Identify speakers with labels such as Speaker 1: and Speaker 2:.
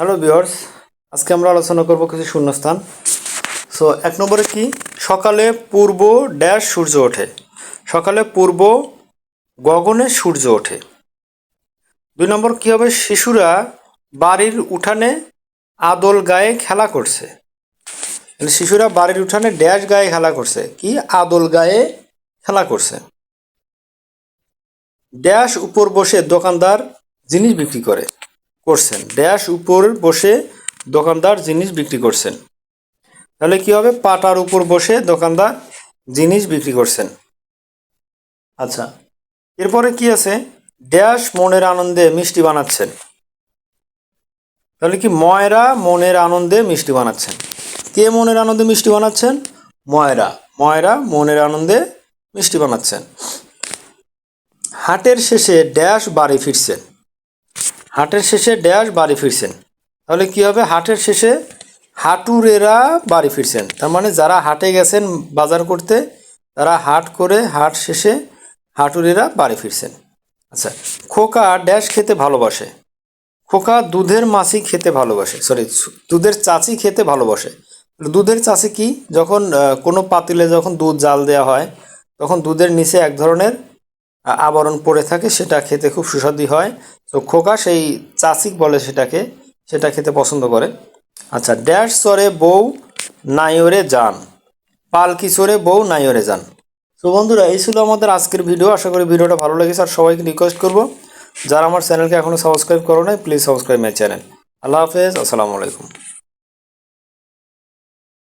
Speaker 1: Hello বিয়ার্স আজকে আমরা আলোচনা করব কিছু শূন্যস্থান। সো এক নম্বরে কি? সকালে পূর্ব ড্যাশ সূর্য ওঠে। সকালে পূর্ব গগনে সূর্য ওঠে। দুই নম্বর কী হবে? শিশুরা বাড়ির উঠানে আদল গায়ে খেলা করছে। মানে শিশুরা বাড়ির উঠানে ড্যাশ গায়ে খেলা করছে। কি? আদল গায়ে খেলা করছে। ড্যাশ উপর বসে দোকানদার জিনিস বিক্রি করে। করছেন। ড্যাশ উপর বসে দোকানদার জিনিস বিক্রি করছেন। তাহলে কি হবে? পাটার উপর বসে দোকানদার জিনিস বিক্রি করছেন। আচ্ছা এরপরে কি আছে? ড্যাশ মনের আনন্দে মিষ্টি বানাচ্ছেন। তাহলে কি ময়রা মনের আনন্দে মিষ্টি বানাচ্ছেন? কে মনের আনন্দে মিষ্টি বানাচ্ছেন? ময়রা। ময়রা মনের আনন্দে মিষ্টি বানাচ্ছেন। হাটের শেষে ড্যাশ বাড়ি ফিরছেন। হাটের শেষে ড্যাশ বাড়ি ফিরছেন। তাহলে কি হবে? হাটের শেষে হাটুরেরা বাড়ি ফিরছেন। তার মানে যারা হাটে গেছেন বাজার করতে, তারা হাট করে হাট শেষে হাটুরেরা বাড়ি ফিরছেন। আচ্ছা খোকা ড্যাশ খেতে ভালোবাসে। খোকা দুধের মাছি খেতে ভালোবাসে। সরি, দুধের চাচি খেতে ভালোবাসে। দুধের চাচি কি? যখন কোনো পাতিলে যখন দুধ জাল দেওয়া হয়, তখন দুধের নিচে এক ধরনের আবরণ পড়ে থাকে, সেটা খেতে খুব সুস্বাদু হয়। তো খোকা সেই চাচিক বলে সেটাকে, সেটা খেতে পছন্দ করে। আচ্ছা ড্যাশ চরে বউ নাইওরে যান। পালকি চড়ে বউ নাইওরে যান। তো বন্ধুরা, এই ছিল আমাদের আজকের ভিডিও। আশা করি ভিডিওটা ভালো লেগেছে, আর সবাইকে রিকোয়েস্ট করব, যারা আমার চ্যানেলকে এখনও সাবস্ক্রাইব করো নাই প্লিজ সাবস্ক্রাইব মাই চ্যানেল আল্লাহ হাফেজ, আসসালামু আলাইকুম।